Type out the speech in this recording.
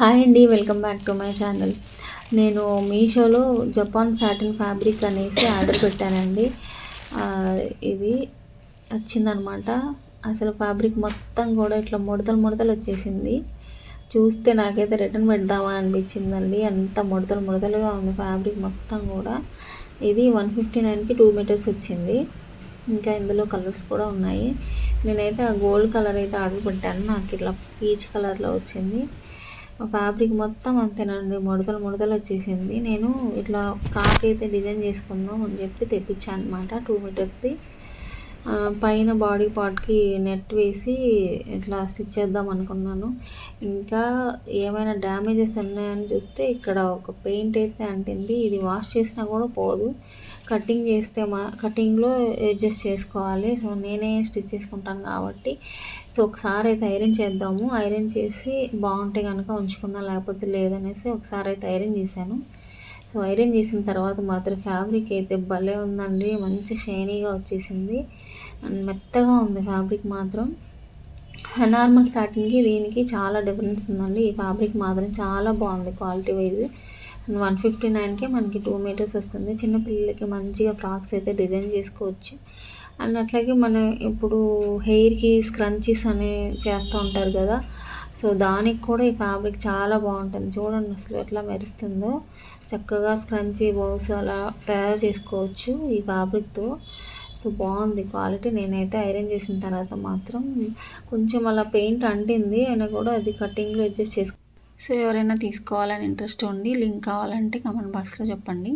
Hi అండి welcome back to my channel. నేను మీషోలో జపాన్ సాటిన్ ఫ్యాబ్రిక్ అనేసి ఆర్డర్ పెట్టానండి. ఇది వచ్చిందనమాట. అసలు ఫ్యాబ్రిక్ మొత్తం కూడా ఇట్లా ముడతలు ముడతలు వచ్చేసింది. చూస్తే నాకైతే రిటర్న్ పెడదామా అనిపించిందండి. అంత ముడతలు ముడతలుగా ఉంది ఫ్యాబ్రిక్ మొత్తం కూడా. ఇది వన్ ఫిఫ్టీ నైన్కి టూ మీటర్స్ వచ్చింది. ఇంకా ఇందులో కలర్స్ కూడా ఉన్నాయి. నేనైతే ఆ గోల్డ్ కలర్ అయితే ఆర్డర్ పెట్టాను. నాకు ఇట్లా పీచ్ కలర్లో వచ్చింది. ఫ్యాబ్రిక్ మొత్తం అంతేనండి. ముడతలు ముడతలు వచ్చేసింది. నేను ఇట్లా ఫ్రాక్ అయితే డిజైన్ చేసుకుందాం అని చెప్పి తెప్పించాను అనమాట టూ మీటర్స్ది. పైన బాడీ పార్ట్కి నెట్ వేసి ఇట్లా స్టిచ్ చేద్దాం అనుకున్నాను. ఇంకా ఏమైనా డ్యామేజెస్ ఉన్నాయని చూస్తే ఇక్కడ ఒక పెయింట్ అయితే అంటింది. ఇది వాష్ చేసినా కూడా పోదు. కటింగ్ చేస్తే మా కటింగ్లో అడ్జస్ట్ చేసుకోవాలి. సో నేనే స్టిచ్ చేసుకుంటాను కాబట్టి. సో ఒకసారి అయితే ఐరన్ చేద్దాము. ఐరన్ చేసి బాగుంటే కనుక ఉంచుకుందాం లేకపోతే లేదనేసి ఒకసారి అయితే ఐరన్ చేశాను. సో ఐరన్ చేసిన తర్వాత మాత్రం ఫ్యాబ్రిక్ అయితే భలే ఉందండి. మంచి షైనీగా వచ్చేసింది. అండ్ మెత్తగా ఉంది ఫ్యాబ్రిక్ మాత్రం. నార్మల్ సాటిన్కి దీనికి చాలా డిఫరెన్స్ ఉందండి. ఈ ఫ్యాబ్రిక్ మాత్రం చాలా బాగుంది క్వాలిటీ వైజ్ వన్ ఫిఫ్టీ నైన్కే మనకి టూ మీటర్స్ వస్తుంది. చిన్నపిల్లలకి మంచిగా ఫ్రాక్స్ అయితే డిజైన్ చేసుకోవచ్చు. అండ్ అట్లాగే మనం ఇప్పుడు హెయిర్కి స్క్రంచీస్ అని చేస్తూ ఉంటారు కదా సో దానికి కూడా ఈ ఫ్యాబ్రిక్ చాలా బాగుంటుంది. చూడండి అసలు ఎట్లా మెరుస్తుందో. చక్కగా స్క్రంచీ బౌస్ అలా తయారు చేసుకోవచ్చు ఈ ఫ్యాబ్రిక్తో. సో బాగుంది క్వాలిటీ. నేనైతే ఐరన్ చేసిన తర్వాత మాత్రం కొంచెం అలా పెయింట్ అంటింది. అయినా కూడా అది కటింగ్లో అడ్జస్ట్ చేసుకో సో ఎవరైనా తీసుకోవాలని ఇంట్రెస్ట్ ఉండి లింక్ కావాలంటే కమెంట్ బాక్స్లో చెప్పండి.